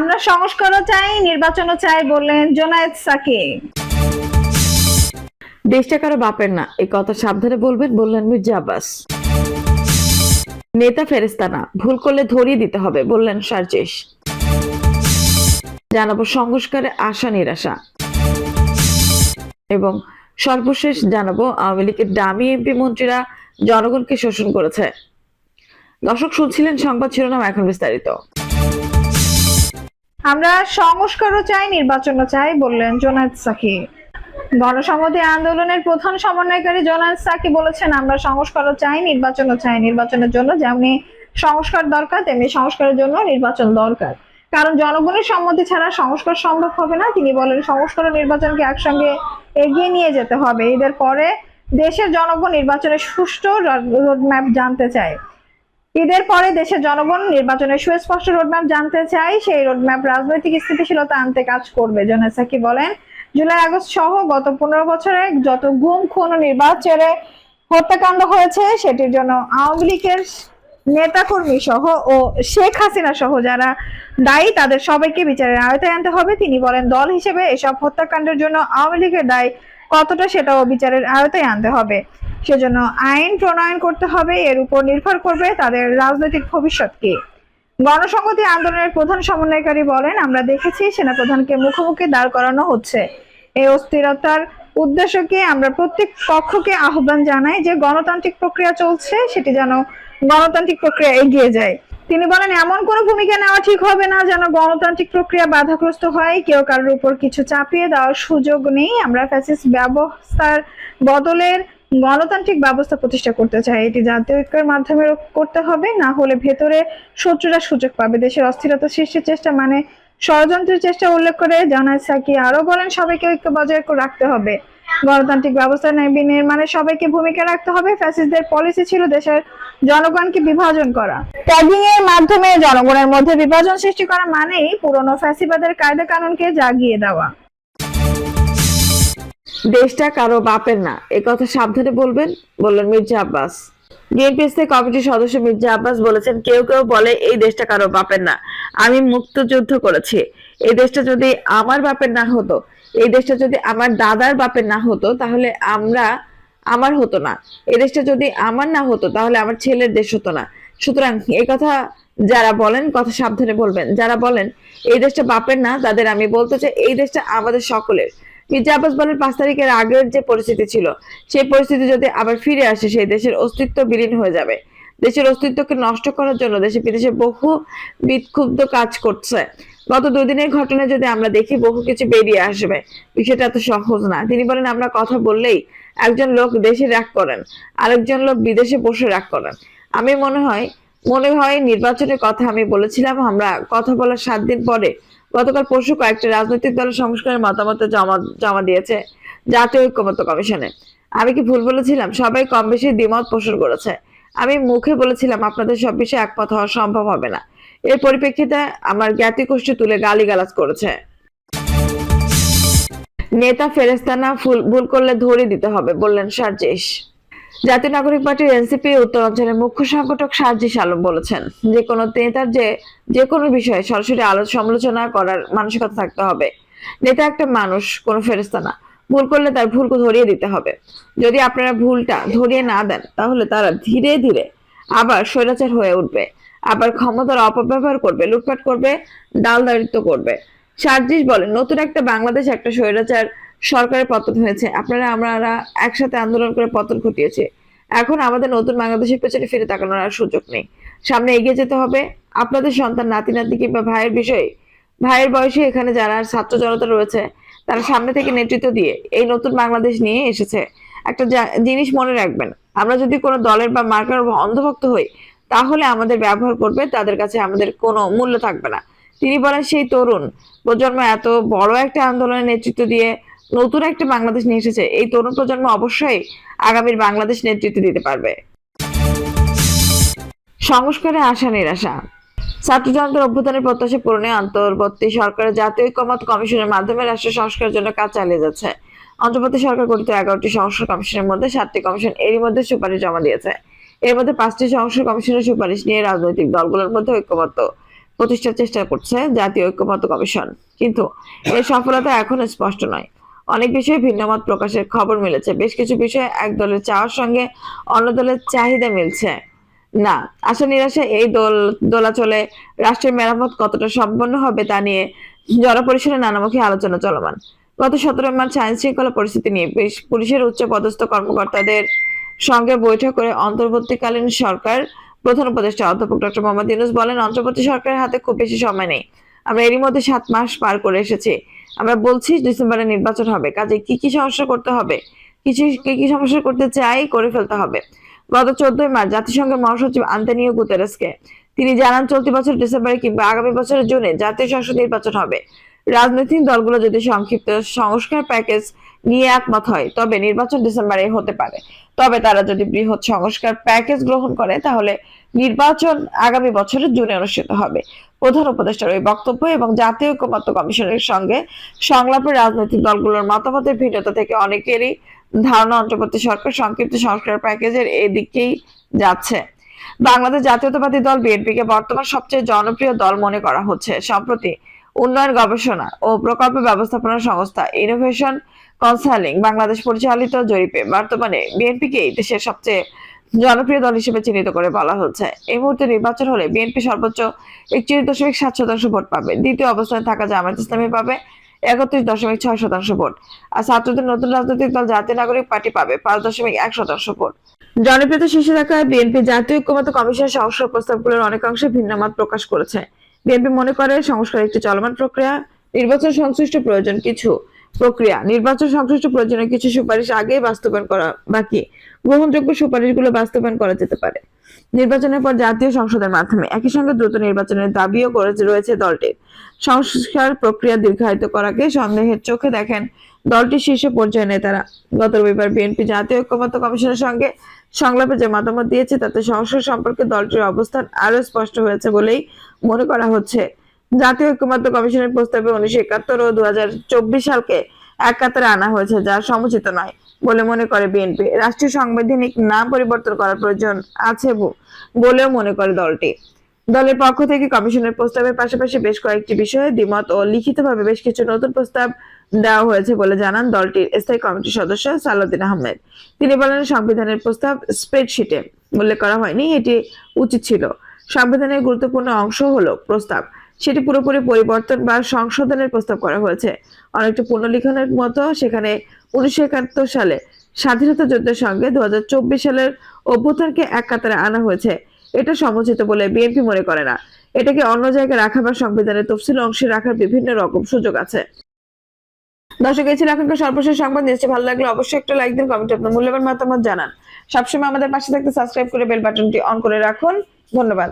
আমরা সংস্কারও চাই, নির্বাচনও চাই বললেন জোনায়েদ সাকি দেশটা কারও বাপের না, এই কথা সাবধানে বলবেন বললেন মির্জা আব্বাস। নেতা ফেরেস্তানা ভুল করলে ধরিয়ে দিতে হবে বললেন সার্জেশ। জানাব সংস্কারে আশা, নিরাশা। এবং সর্বশেষ জানাব, আওয়ামী লীগের দামি এমপি মন্ত্রীরা জনগণকে শোষণ করেছে। দর্শক শুনছিলেন সংবাদ শিরোনাম এখন বিস্তারিত। আমরা সংস্কারও চাই, নির্বাচনও চাই, বললেন জোনায়েদ সাকি। গণসংহতি আন্দোলনের প্রধান সমন্বয়কারী জোনায়েদ সাকি বলেছেন, আমরা সংস্কারও চাই, নির্বাচনও চাই, নির্বাচনের জন্য যেমনি সংস্কার দরকার, তেমনি সংস্কারের জন্য নির্বাচন দরকার। কারণ জনগণের সম্মতি ছাড়া সংস্কার সম্ভব হবে না। তিনি বলেন, সংস্কার ও নির্বাচনকে একসঙ্গে এগিয়ে নিয়ে যেতে হবে। এদের পরে দেশের জনগণ নির্বাচনের সুষ্ঠু রোডম্যাপ জানতে চায়। ঈদের পরে দেশের জনগণ নির্বাচনের সুস্পষ্ট রোডম্যাপ জানতে চাই সেই রোডম্যাপ রাজনৈতিক স্থিতিশীলতা আনতে কাজ করবে জোনায়েদ সাকি বলেন। জুলাই আগস্ট সহ গত পনেরো বছরে যত গুম, খুন নির্বাচনে হত্যাকাণ্ড হয়েছে, সেটির জন্য আওয়ামী লীগের নেতাকর্মী সহ ও শেখ হাসিনা সহ যারা দায়ী, তাদের সবাইকে বিচারের আওতায় আনতে হবে। তিনি বলেন, দল হিসেবে এসব হত্যাকাণ্ডের জন্য আওয়ামী লীগের দায় কতটা, সেটাও বিচারের আওতায় আনতে হবে। সেজন্য আইন প্রণয়ন করতে হবে, এর উপর নির্ভর করবে তাদের রাজনৈতিক ভবিষ্যৎ কি গণসংহতি আন্দোলনের প্রধান সমন্বয়কারী বলেন, আমরা দেখেছি সেনাপ্রধানকে মুখোমুখি দাঁড় করানো হচ্ছে। এই অস্থিরতার উদ্দেশ্যকে আমরা প্রত্যেক পক্ষকে আহ্বান জানাই যে গণতান্ত্রিক প্রক্রিয়া চলছে, সেটি যেন গণতান্ত্রিক প্রক্রিয়া এগিয়ে যায়। তিনি বলেন, এমন কোনো ভূমিকা নেওয়া ঠিক হবে না যেন গণতান্ত্রিক প্রক্রিয়া বাধাগ্রস্ত হয়। কেউ কারোর উপর কিছু চাপিয়ে দেওয়ার সুযোগ নেই। আমরা ফ্যাসিস্ট ব্যবস্থার বদলের গণতান্ত্রিক ব্যবস্থা প্রতিষ্ঠা করতে চায়। এটি জাতীয় ঐক্যের মাধ্যমে করতে হবে, না হলে ভেতরে শত্রুরা সুযোগ পাবে। দেশের অস্থিরতা সৃষ্টির চেষ্টা মানে ষড়যন্ত্রের চেষ্টা উল্লেখ করে জানায় সাকি আরও বলেন, সবাইকে ঐক্য বজায় রাখতে হবে। গণতান্ত্রিক ব্যবস্থা নির্মাণে সবাইকে ভূমিকা রাখতে হবে। ফ্যাসিস্টদের পলিসি ছিল দেশের জনগণকে বিভাজন করা। ট্যাগিং এর মাধ্যমে জনগণের মধ্যে বিভাজন সৃষ্টি করা মানেই পুরনো ফ্যাসিবাদের কায়দা কানুনকে জাগিয়ে দেওয়া। দেশটা কারও বাপের না। এই কথা সাবধানে বলবেন, বললেন মির্জা আব্বাস। বিএনপিএসসি কমিটির সদস্য মির্জা আব্বাস বলেছেন, কেউ কেউ বলে এই দেশটা কারও বাপের না। আমি মুক্তযুদ্ধ করেছি। এই দেশটা যদি আমার বাপের না হতো, এই দেশটা যদি আমার দাদার বাপের না হতো, তাহলে আমরা আমার হতো না। এই দেশটা যদি আমার না হতো, তাহলে আমার ছেলের দেশ হতো না। সুতরাং এই কথা যারা বলেন, কথা সাবধানে বলবেন। যারা বলেন, এই দেশটা বাপের না, তাদের আমি বলতে চাই, এই দেশটা আমাদের সকলের। মির্জা আব্বাস বলেন, পাঁচ তারিখের আগের যে পরিস্থিতি ছিল, সেই পরিস্থিতি যদি আবার ফিরে আসে, সেই দেশের অস্তিত্ব বিলীন হয়ে যাবে। দেশের অস্তিত্বকে নষ্ট করার জন্য দেশে বিদেশে বহু বিক্ষুব্ধ কাজ করছে। গত দুদিনের ঘটনা যদি আমরা দেখি, বহু কিছু বেরিয়ে আসবে। বিষয়টা এত সহজ না। তিনি বলেন, আমরা কথা বললেই একজন লোক দেশে রাগ করেন, আরেকজন লোক বিদেশে বসে রাগ করেন। আমি মনে হয় মনে হয় নির্বাচনের কথা আমি বলেছিলাম, আমরা কথা বলার সাত দিন পরে গতকাল পরশু কয়েকটা রাজনৈতিক দলের সংস্কারের মতামত জমা দিয়েছে জাতীয় ঐক্যমত্য কমিশনে। আমি কি ভুল বলেছিলাম? সবাই কম বেশি দ্বিমত পোষণ করেছে। আমি মুখে বলেছিলাম, আপনাদের সব বিষয়ে একমত হওয়া সম্ভব হবে না। এর পরিপ্রেক্ষিতে আমার জ্ঞাতি গোষ্ঠী তুলে গালিগালাজ করেছে। নেতা ফেরেস্তানা ভুল করলে ধরে দিতে হবে, বললেন সার্জিস। জাতীয় নাগরিক পার্টির এনসিপি উত্তরাঞ্চলের মুখ্য সংগঠক সার্জিস আলম বলেছেন, যে কোনো নেতার যে যে কোনো বিষয়ে সরাসরি আলোচনা সমালোচনা করার মানসিকতা থাকতে হবে। নেতা একটা মানুষ, কোনো ফেরেস্তা না। ভুল করলে তার ভুলকে ধরিয়ে দিতে হবে। যদি আপনারা ভুলটা ধরিয়ে না দেন, তাহলে তারা ধীরে ধীরে আবার স্বৈরাচার হয়ে উঠবে, আবার ক্ষমতার অপব্যবহার করবে, লুটপাট করবে দালদারিত্ব করবে। সার্জিস বলেন, নতুন একটা বাংলাদেশ, একটা স্বৈরাচার সরকারের পতন হয়েছে। আপনারা আমরা একসাথে আন্দোলন করে পতন ঘটিয়েছে। এখন আমাদের নতুন বাংলাদেশের পেছনে ফিরে তাকানোর আর সুযোগ নেই। সামনে এগিয়ে যেতে হবে আপনাদের সন্তান, নাতি নাতি কিংবা ভাইয়ের বিষয়ে। ভাইয়ের বয়সে এখানে যারা ছাত্র জনতা রয়েছে, তারা সামনে থেকে নেতৃত্ব দিয়ে এই নতুন বাংলাদেশ নিয়ে এসেছে। একটা জিনিস মনে রাখবেন, আমরা যদি কোনো দলের বা মার্কার অন্ধভক্ত হই, তাহলে আমাদের ব্যবহার করবে তাদের কাছে আমাদের কোনো মূল্য থাকবে না। তিনি বলেন, সেই তরুণ প্রজন্ম এত বড় একটা আন্দোলনের নেতৃত্ব দিয়ে নতুন একটা বাংলাদেশ নিয়ে এসেছে। এই তরুণ প্রজন্ম অবশ্যই আগামীর বাংলাদেশ নেতৃত্ব দিতে পারবে। সংস্কারে আশা নিরাশা। ছাত্র জনতার অভ্যুত্থানের প্রত্যাশা পূরণে অন্তর্বর্তী সরকারের জাতীয় ঐক্যমত কমিশনের মাধ্যমে রাষ্ট্র সংস্কারের জন্য কাজ চালিয়ে যাচ্ছে। অন্তর্বর্তী সরকার গঠিত এগারোটি সংস্কার কমিশনের মধ্যে সাতটি কমিশন এরই মধ্যে সুপারিশ জমা দিয়েছে। এর মধ্যে পাঁচটি সংস্কার কমিশনের সুপারিশ নিয়ে রাজনৈতিক দলগুলোর মধ্যে ঐক্যমত্য প্রতিষ্ঠার চেষ্টা করছে জাতীয় ঐক্যমত্য কমিশন। কিন্তু এর সফলতা এখনও স্পষ্ট নয়। অনেক বিষয়ে ভিন্নমত প্রকাশের খবর মিলেছে। বেশ কিছু বিষয়ে এক দলের চাওয়ার সঙ্গে অন্য দলের চাহিদা মিলছে। না আশা নিরাশা এই দোল, দোলাচলে রাষ্ট্রের মেরামত কতটা সম্পন্ন হবে তা নিয়ে জনপরিসরে নানামুখী আলোচনা চলমান। গত সতেরো মার্চ আইন শৃঙ্খলা পরিস্থিতি নিয়ে পুলিশের উচ্চ পদস্থ কর্মকর্তাদের সঙ্গে বৈঠক করে অন্তর্বর্তীকালীন সরকার প্রধান উপদেষ্টা অধ্যাপক ডক্টর মোহাম্মদ ইউনুস বলেন, অন্তর্বর্তী সরকারের হাতে খুব বেশি সময় নেই। আমরা এরই মধ্যে সাত মাস পার করে এসেছি। আমরা বলছি ডিসেম্বরে নির্বাচন হবে, কাজে কি কি সমস্যা করতে হবে? কিছু কি কি সমস্যা করতে চাই করে ফেলতে হবে। গত চোদ্দই মার্চ জাতিসংঘের মহাসচিব আন্তনিও গুতেরেসকে তিনি জানান, চলতি বছর ডিসেম্বরে কিংবা আগামী বছরের জুনে জাতীয় সংসদ নির্বাচন হবে। রাজনৈতিক দলগুলো যদি সংক্ষিপ্ত সংস্কার প্যাকেজ নিয়ে একমত হয়, তবে নির্বাচন ডিসেম্বরে হতে পারে। তবে তারা যদি বৃহৎ সংস্কার প্যাকেজ গ্রহণ করে, তাহলে নির্বাচন আগামী বছরের জুনে অনুষ্ঠিত হবে। প্রধান উপদেষ্টার ওই বক্তব্য এবং জাতীয় ঐক্যমত্য কমিশনের সঙ্গে সংলাপে রাজনৈতিক দলগুলোর মতামতের ভিন্নতা থেকে অনেকেরই ধারণা অন্তর্বর্তী সরকার সংক্ষিপ্ত সংস্কার প্যাকেজের এদিকেই যাচ্ছে। বাংলাদেশ জাতীয়তাবাদী দল বিএনপিকে বর্তমান সবচেয়ে জনপ্রিয় দল মনে করা হচ্ছে। সম্প্রতি উন্নয়ন গবেষণা ও প্রকল্প ব্যবস্থাপনা সংস্থা ইনোভেশন কনসাল্টিং বাংলাদেশ পরিচালিত জরিপে বর্তমানে বিএনপিকে দেশের সবচেয়ে জনপ্রিয় দল হিসেবে চিহ্নিত করে বলা হচ্ছে। এই মুহূর্তে নির্বাচন হলে বিএনপি সর্বোচ্চ একত্রিশ দশমিক সাত শতাংশ ভোট পাবে। দ্বিতীয় অবস্থানে থাকা জামায়াত ইসলামী পাবে একত্রিশ দশমিক ছয় শতাংশ ভোট। আর ছাত্রদের নতুন রাজনৈতিক দল জাতীয় নাগরিক পার্টি পাবে পাঁচ দশমিক এক শতাংশ ভোট। জনপ্রিয়তা শীর্ষে থাকায় বিএনপি জাতীয় ঐক্যমত্য কমিশন সংস্কার প্রস্তাবগুলোর অনেকাংশে ভিন্নমত প্রকাশ করেছে। বিএনপি মনে করে সংস্কার একটি চলমান প্রক্রিয়া, নির্বাচন সংশ্লিষ্ট প্রয়োজন কিছু। প্রক্রিয়া। নির্বাচন সংশ্লিষ্ট প্রয়োজনীয় কিছু সুপারিশ আগেই বাস্তবায়ন করা বাকি। গ্রহণযোগ্য সুপারিশগুলো বাস্তবায়ন করা যেতে পারে। নির্বাচনের পর জাতীয় সংসদের মাধ্যমে একই সঙ্গে দ্রুত নির্বাচনের দাবিও করেছে রয়েছে দলটির। সংস্কার প্রক্রিয়া দীর্ঘায়িত করাকে সন্দেহের চোখে দেখেন দলটির শীর্ষ পর্যায়ের নেতারা। গত রবিবার বিএনপি জাতীয় ঐক্যমত্য কমিশনের সঙ্গে সংলাপে যে মতামত দিয়েছে, তাতে সংস্কার সম্পর্কে দলটির অবস্থান আরও স্পষ্ট হয়েছে বলেই মনে করা হচ্ছে। জাতীয় ঐক্যমত্য কমিশনের প্রস্তাবে উনিশশো একাত্তর ও দু সালকে এক কাতারে আনা হয়েছে, যা সমুচিত নয় বলে মনে করে বিএনপি। রাষ্ট্রীয় সাংবিধানিক নাম পরিবর্তন করার প্রয়োজন আছে বলেও মনে করে দলটি। দলের পক্ষ থেকে কমিশনের প্রস্তাবের পাশাপাশি বেশ কয়েকটি বিষয়ে দ্বিমত ও লিখিতভাবে বেশ কিছু নতুন প্রস্তাব দেওয়া হয়েছে বলে জানান দলটির স্থায়ী কমিটির সদস্য সালাউদ্দিন আহমেদ। তিনি বলেন, সংবিধানের প্রস্তাব স্প্রেডশিটে উল্লেখ করা হয়নি, এটি উচিত ছিল। সংবিধানের গুরুত্বপূর্ণ অংশ হলো প্রস্তাব। সেটি পুরোপুরি পরিবর্তন বা সংশোধনের প্রস্তাব করা হয়েছে। অনেকটা পুনর্লিখনের মতো সেখানে উনিশশো একাত্তর সালে স্বাধীনতা যুদ্ধের সঙ্গে দু হাজার চব্বিশ সালের অভ্যুত্থানকে এক কাতারে আনা হয়েছে। এটা সমুচিত বলে বিএনপি মনে করে না। এটাকে অন্য জায়গায় রাখা বা সংবিধানের তফসিল অংশে রাখার বিভিন্ন রকম সুযোগ আছে। দর্শক, এই ছিল এখনকার সর্বশেষ সংবাদ। নিশ্চয়ই ভালো লাগলে অবশ্যই একটা লাইক দিন, কমেন্ট আপনার মূল্যবান মতামত জানান। সবসময় আমাদের পাশে থাকতে সাবস্ক্রাইব করে বেল বাটনটি অন করে রাখুন। ধন্যবাদ।